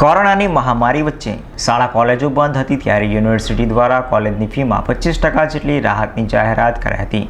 કોરોનાની મહામારી વચ્ચે શાળા કોલેજો બંધ હતી ત્યારે યુનિવર્સિટી દ્વારા કોલેજની ફીમાં પચીસ ટકા જેટલી રાહતની જાહેરાત કરી હતી.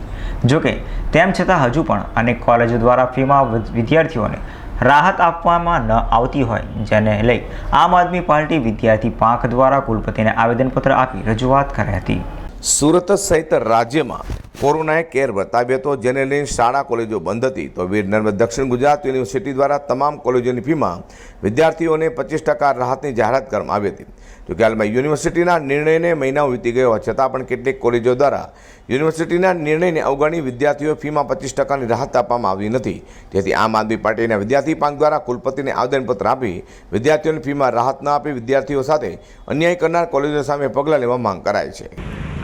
જોકે તેમ છતાં હજુ પણ અનેક કોલેજો દ્વારા ફીમાં વિદ્યાર્થીઓને રાહત આપવામાં ન આવતી હોય, જેને લઈ આમ આદમી પાર્ટી વિદ્યાર્થી પાંખ દ્વારા કુલપતિને આવેદનપત્ર આપી રજૂઆત કરી હતી. સુરત સહિત રાજ્યમાં કોરોનાએ કેર વર્તાવ્યો હતો. જેને લઈને શાળા, કોલેજો બંધ હતી. તો વીર નર્મદ દક્ષિણ ગુજરાત યુનિવર્સિટી દ્વારા તમામ કોલેજોની ફીમાં વિદ્યાર્થીઓને પચીસ ટકા રાહતની જાહેરાત કરવામાં આવી હતી. જોકે હાલમાં યુનિવર્સિટીના નિર્ણયને મહિનાઓ વીતી ગયો હોવા છતાં પણ કેટલીક કોલેજો દ્વારા યુનિવર્સિટીના નિર્ણયને અવગણી વિદ્યાર્થીઓ ફીમાં પચીસ ટકાની રાહત આપવામાં આવી નથી. જેથી આમ આદમી પાર્ટીના વિદ્યાર્થી પાંખ દ્વારા કુલપતિને આવેદનપત્ર આપી વિદ્યાર્થીઓની ફીમાં રાહત ન આપી વિદ્યાર્થીઓ સાથે અન્યાય કરનાર કોલેજો સામે પગલાં લેવા માંગ કરાય છે.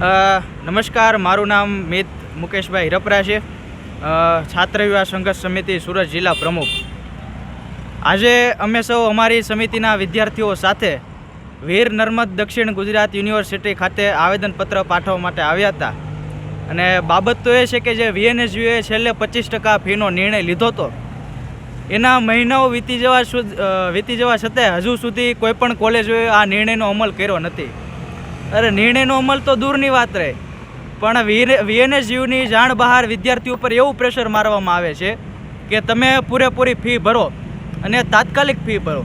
નમસ્કાર, મારું નામ મિત મુકેશભાઈ હિરપરા છે. છાત્ર યુવા સંઘર્ષ સમિતિ સુરત જિલ્લા પ્રમુખ. આજે અમે સૌ અમારી સમિતિના વિદ્યાર્થીઓ સાથે વીર નર્મદ દક્ષિણ ગુજરાત યુનિવર્સિટી ખાતે આવેદનપત્ર પાઠવવા માટે આવ્યા હતા. અને બાબત તો એ છે કે જે વીએનએસયુએ છેલ્લે પચીસ ટકા ફીનો નિર્ણય લીધો હતો. એના મહિનાઓ વીતી જવા વીતી જવા છતાં હજુ સુધી કોઈપણ કોલેજોએ આ નિર્ણયનો અમલ કર્યો નથી. અરે નિર્ણયનો અમલ તો દૂરની વાત રહે. પણ વીએનએસયુની જાણ બહાર વિદ્યાર્થીઓ ઉપર એવું પ્રેશર મારવામાં આવે છે કે તમે પૂરેપૂરી ફી ભરો અને તાત્કાલિક ફી ભરો.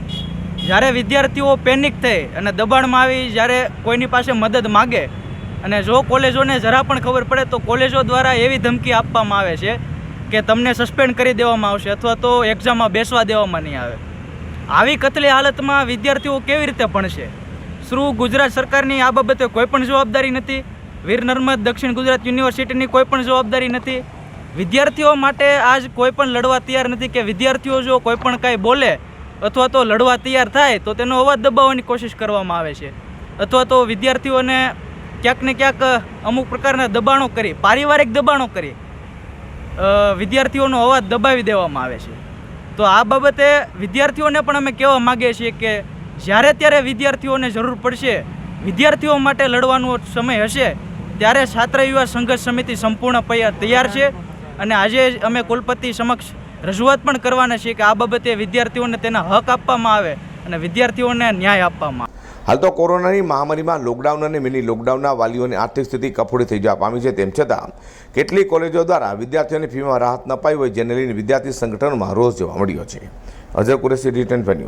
જ્યારે વિદ્યાર્થીઓ પેનિક થઈ અને દબાણમાં આવી, જ્યારે કોઈની પાસે મદદ માગે અને જો કોલેજોને જરા પણ ખબર પડે તો કોલેજો દ્વારા એવી ધમકી આપવામાં આવે છે કે તમને સસ્પેન્ડ કરી દેવામાં આવશે અથવા તો એક્ઝામમાં બેસવા દેવામાં નહીં આવે. આવી કથલી હાલતમાં વિદ્યાર્થીઓ કેવી રીતે ભણશે? શું ગુજરાત સરકારની આ બાબતે કોઈ પણ જવાબદારી નથી. વીર નર્મદ દક્ષિણ ગુજરાત યુનિવર્સિટીની કોઈ પણ જવાબદારી નથી. વિદ્યાર્થીઓ માટે આજ કોઈ પણ લડવા તૈયાર નથી કે વિદ્યાર્થીઓ જો કોઈ પણ કાંઈ બોલે અથવા તો લડવા તૈયાર થાય તો તેનો અવાજ દબાવવાની કોશિશ કરવામાં આવે છે. અથવા તો વિદ્યાર્થીઓને ક્યાંક ને ક્યાંક અમુક પ્રકારના દબાણો કરી, પારિવારિક દબાણો કરી વિદ્યાર્થીઓનો અવાજ દબાવી દેવામાં આવે છે. તો આ બાબતે વિદ્યાર્થીઓને પણ અમે કહેવા માગીએ છીએ કે જ્યારે ત્યારે વિદ્યાર્થીઓને જરૂર પડશે, વિદ્યાર્થીઓ માટે લડવાનો સમય હશે, ત્યારે છાત્ર યુવા સંઘર્ષ સમિતિ સંપૂર્ણ તૈયાર છે. અને આજે અમે કુલપતિ સમક્ષ રજૂઆત પણ કરવાના છીએ કે આ બાબતે વિદ્યાર્થીઓને તેના હક આપવામાં આવે અને વિદ્યાર્થીઓને ન્યાય આપવામાં હાલ તો કોરોનાની મહામારીમાં લોકડાઉન અને મિની લોકડાઉનના વાલીઓની આર્થિક સ્થિતિ કફોડી થઈ જવા પામી છે. તેમ છતાં, કેટલીક કોલેજો દ્વારા વિદ્યાર્થીઓની ફીમાં રાહત નપાઈ હોય, જેને લઈને વિદ્યાર્થી સંગઠનોમાં રોષ જોવા મળ્યો છે. Ajay Qureshi return venue